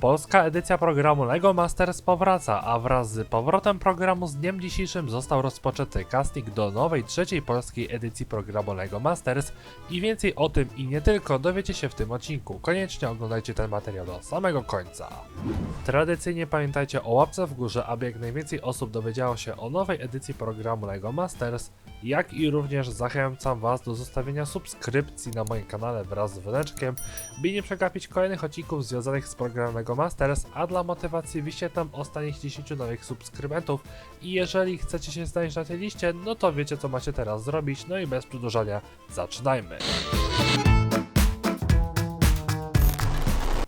Polska edycja programu LEGO Masters powraca, a wraz z powrotem programu z dniem dzisiejszym został rozpoczęty casting do nowej trzeciej polskiej edycji programu LEGO Masters i więcej o tym i nie tylko dowiecie się w tym odcinku. Koniecznie oglądajcie ten materiał do samego końca. Tradycyjnie pamiętajcie o łapce w górze, aby jak najwięcej osób dowiedziało się o nowej edycji programu LEGO Masters, jak i również zachęcam Was do zostawienia subskrypcji na moim kanale wraz z dzwoneczkiem, by nie przegapić kolejnych odcinków związanych z programem LEGO Masters, a dla motywacji wyświetlam ostatnich 10 nowych subskrybentów i jeżeli chcecie się znaleźć na tej liście, no to wiecie co macie teraz zrobić, no i bez przedłużania zaczynajmy.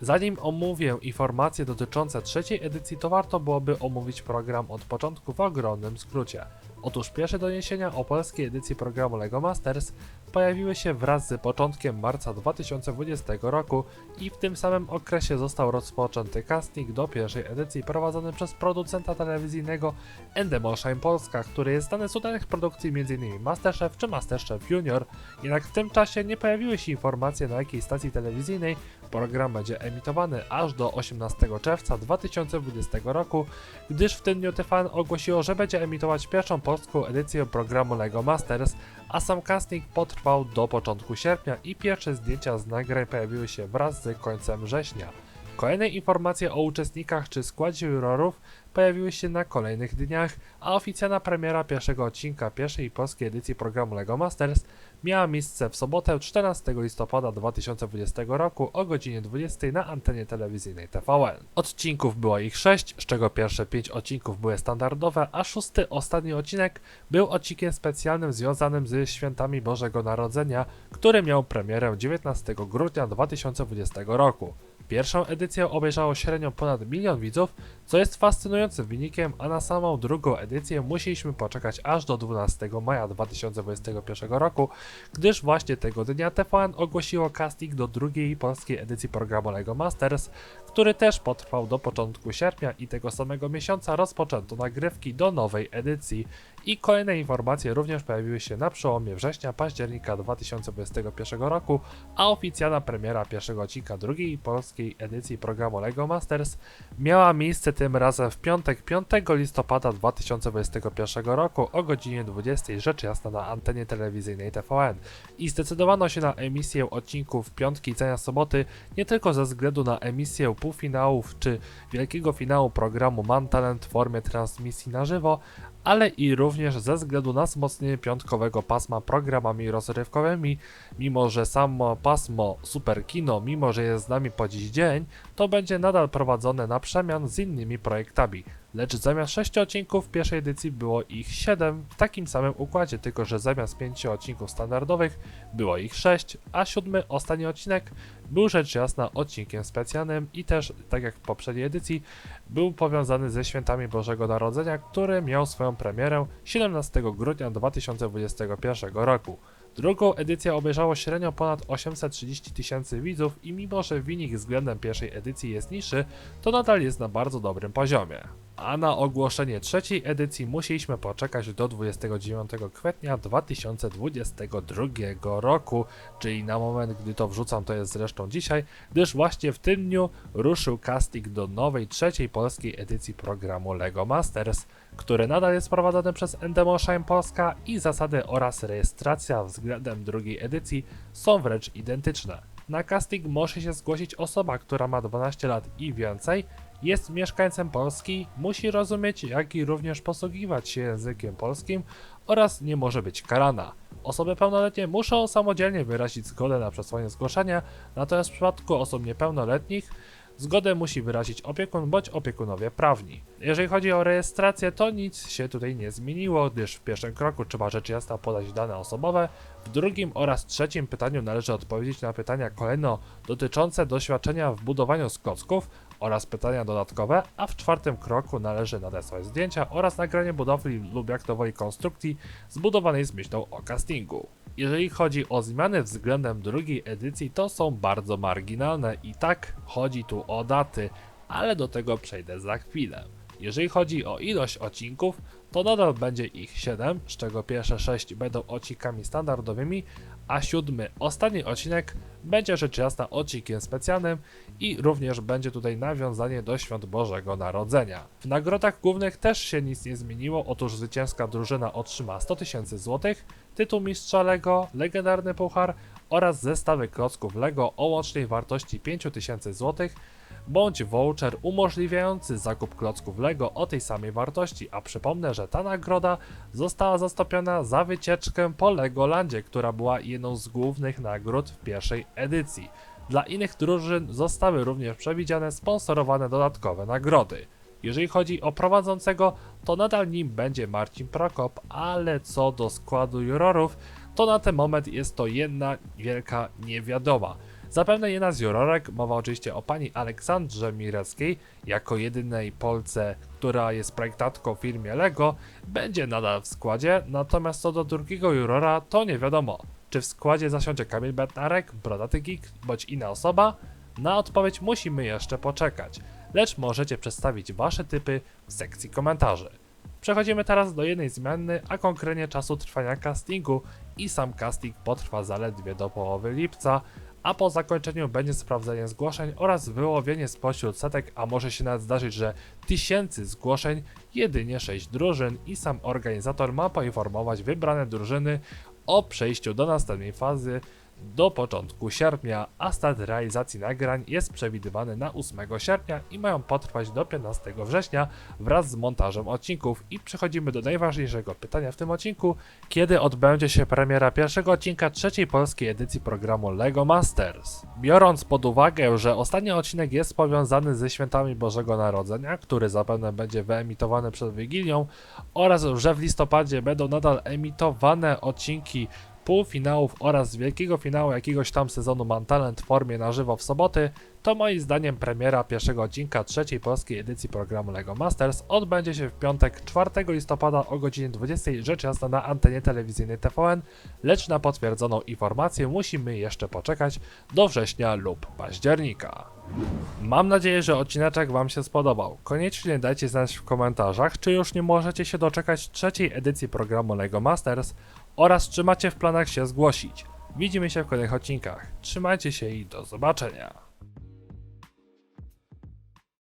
Zanim omówię informacje dotyczące trzeciej edycji, to warto byłoby omówić program od początku w ogromnym skrócie. Otóż pierwsze doniesienia o polskiej edycji programu LEGO Masters pojawiły się wraz z początkiem marca 2020 roku i w tym samym okresie został rozpoczęty casting do pierwszej edycji prowadzony przez producenta telewizyjnego Endemolsheim Polska, który jest znany z udanych produkcji m.in. Masterchef czy Masterchef Junior. Jednak w tym czasie nie pojawiły się informacje na jakiej stacji telewizyjnej program będzie emitowany aż do 18 czerwca 2020 roku, gdyż w tym dniu TVN ogłosiło, że będzie emitować pierwszą polską edycję programu LEGO Masters, a sam casting potrwał do początku sierpnia i pierwsze zdjęcia z nagrań pojawiły się wraz z końcem września. Kolejne informacje o uczestnikach czy składzie jurorów pojawiły się na kolejnych dniach, a oficjalna premiera pierwszego odcinka pierwszej polskiej edycji programu LEGO Masters miała miejsce w sobotę 14 listopada 2020 roku o godzinie 20 na antenie telewizyjnej TVN. Odcinków było ich 6, z czego pierwsze 5 odcinków były standardowe, a szósty, ostatni odcinek był odcinkiem specjalnym związanym ze świętami Bożego Narodzenia, który miał premierę 19 grudnia 2020 roku. Pierwszą edycję obejrzało średnio ponad milion widzów, co jest fascynującym wynikiem, a na samą drugą edycję musieliśmy poczekać aż do 12 maja 2021 roku, gdyż właśnie tego dnia TVN ogłosiło casting do drugiej polskiej edycji programu LEGO Masters, który też potrwał do początku sierpnia i tego samego miesiąca rozpoczęto nagrywki do nowej edycji. I kolejne informacje również pojawiły się na przełomie września-października 2021 roku, a oficjalna premiera pierwszego odcinka drugiej polskiej edycji programu LEGO Masters miała miejsce tym razem w piątek 5 listopada 2021 roku o godzinie 20 rzecz jasna na antenie telewizyjnej TVN i zdecydowano się na emisję odcinków piątki i soboty nie tylko ze względu na emisję półfinałów czy wielkiego finału programu Man Talent w formie transmisji na żywo, ale i również ze względu na wzmocnienie piątkowego pasma programami rozrywkowymi, mimo że samo pasmo Super Kino, mimo że jest z nami po dziś dzień, to będzie nadal prowadzone na przemian z innymi projektami. Lecz zamiast 6 odcinków w pierwszej edycji było ich 7 w takim samym układzie, tylko że zamiast 5 odcinków standardowych było ich 6, a siódmy, ostatni odcinek był rzecz jasna odcinkiem specjalnym i też, tak jak w poprzedniej edycji, był powiązany ze świętami Bożego Narodzenia, który miał swoją premierę 17 grudnia 2021 roku. Drugą edycję obejrzało średnio ponad 830 tysięcy widzów i mimo, że wynik względem pierwszej edycji jest niższy, to nadal jest na bardzo dobrym poziomie. A na ogłoszenie trzeciej edycji musieliśmy poczekać do 29 kwietnia 2022 roku, czyli na moment, gdy to wrzucam, to jest zresztą dzisiaj, gdyż właśnie w tym dniu ruszył casting do nowej trzeciej polskiej edycji programu LEGO Masters, który nadal jest prowadzony przez Endemolsheim Polska i zasady oraz rejestracja względem drugiej edycji są wręcz identyczne. Na casting może się zgłosić osoba, która ma 12 lat i więcej, jest mieszkańcem Polski, musi rozumieć, jak i również posługiwać się językiem polskim oraz nie może być karana. Osoby pełnoletnie muszą samodzielnie wyrazić zgodę na przesłanie zgłoszenia, natomiast w przypadku osób niepełnoletnich Zgodę musi wyrazić opiekun bądź opiekunowie prawni. Jeżeli chodzi o rejestrację, to nic się tutaj nie zmieniło, gdyż w pierwszym kroku trzeba rzecz jasna podać dane osobowe, w drugim oraz trzecim pytaniu należy odpowiedzieć na pytania kolejno dotyczące doświadczenia w budowaniu skocków oraz pytania dodatkowe, a w czwartym kroku należy nadesłać zdjęcia oraz nagranie budowli lub jak to woli konstrukcji zbudowanej z myślą o castingu. Jeżeli chodzi o zmiany względem drugiej edycji, to są bardzo marginalne i tak chodzi tu o daty, ale do tego przejdę za chwilę. Jeżeli chodzi o ilość odcinków, to nadal będzie ich 7, z czego pierwsze 6 będą odcinkami standardowymi, a siódmy, ostatni odcinek będzie rzecz jasna odcinkiem specjalnym i również będzie tutaj nawiązanie do świąt Bożego Narodzenia. W nagrodach głównych też się nic nie zmieniło, otóż zwycięska drużyna otrzyma 100 tysięcy złotych, tytuł mistrza Lego, legendarny puchar oraz zestawy klocków Lego o łącznej wartości 5000 złotych, bądź voucher umożliwiający zakup klocków Lego o tej samej wartości, a przypomnę, że ta nagroda została zastąpiona za wycieczkę po Legolandzie, która była jedną z głównych nagród w pierwszej edycji. Dla innych drużyn zostały również przewidziane sponsorowane dodatkowe nagrody. Jeżeli chodzi o prowadzącego, to nadal nim będzie Marcin Prokop, ale co do składu jurorów, to na ten moment jest to jedna wielka niewiadoma. Zapewne jedna z jurorek, mowa oczywiście o pani Aleksandrze Mireckiej, jako jedynej Polce, która jest projektantką w firmie LEGO, będzie nadal w składzie, natomiast co do drugiego jurora, to nie wiadomo. Czy w składzie zasiądzie Kamil Bednarek, Brodaty Geek, bądź inna osoba? Na odpowiedź musimy jeszcze poczekać, lecz możecie przedstawić wasze typy w sekcji komentarzy. Przechodzimy teraz do jednej zmiany, a konkretnie czasu trwania castingu. I sam casting potrwa zaledwie do połowy lipca, a po zakończeniu będzie sprawdzenie zgłoszeń oraz wyłowienie spośród setek, a może się nawet zdarzyć, że tysięcy zgłoszeń, jedynie 6 drużyn i sam organizator ma poinformować wybrane drużyny o przejściu do następnej fazy do początku sierpnia, a start realizacji nagrań jest przewidywany na 8 sierpnia i mają potrwać do 15 września wraz z montażem odcinków. I przechodzimy do najważniejszego pytania w tym odcinku, kiedy odbędzie się premiera pierwszego odcinka trzeciej polskiej edycji programu LEGO Masters. Biorąc pod uwagę, że ostatni odcinek jest powiązany ze świętami Bożego Narodzenia, który zapewne będzie wyemitowany przed Wigilią, oraz że w listopadzie będą nadal emitowane odcinki półfinałów oraz wielkiego finału jakiegoś tam sezonu Mam w formie na żywo w soboty, to moim zdaniem premiera pierwszego odcinka trzeciej polskiej edycji programu LEGO Masters odbędzie się w piątek 4 listopada o godzinie 20 rzecz jasna na antenie telewizyjnej TVN, lecz na potwierdzoną informację musimy jeszcze poczekać do września lub października. Mam nadzieję, że odcineczek Wam się spodobał. Koniecznie dajcie znać w komentarzach, czy już nie możecie się doczekać trzeciej edycji programu LEGO Masters oraz czy macie w planach się zgłosić. Widzimy się w kolejnych odcinkach. Trzymajcie się i do zobaczenia.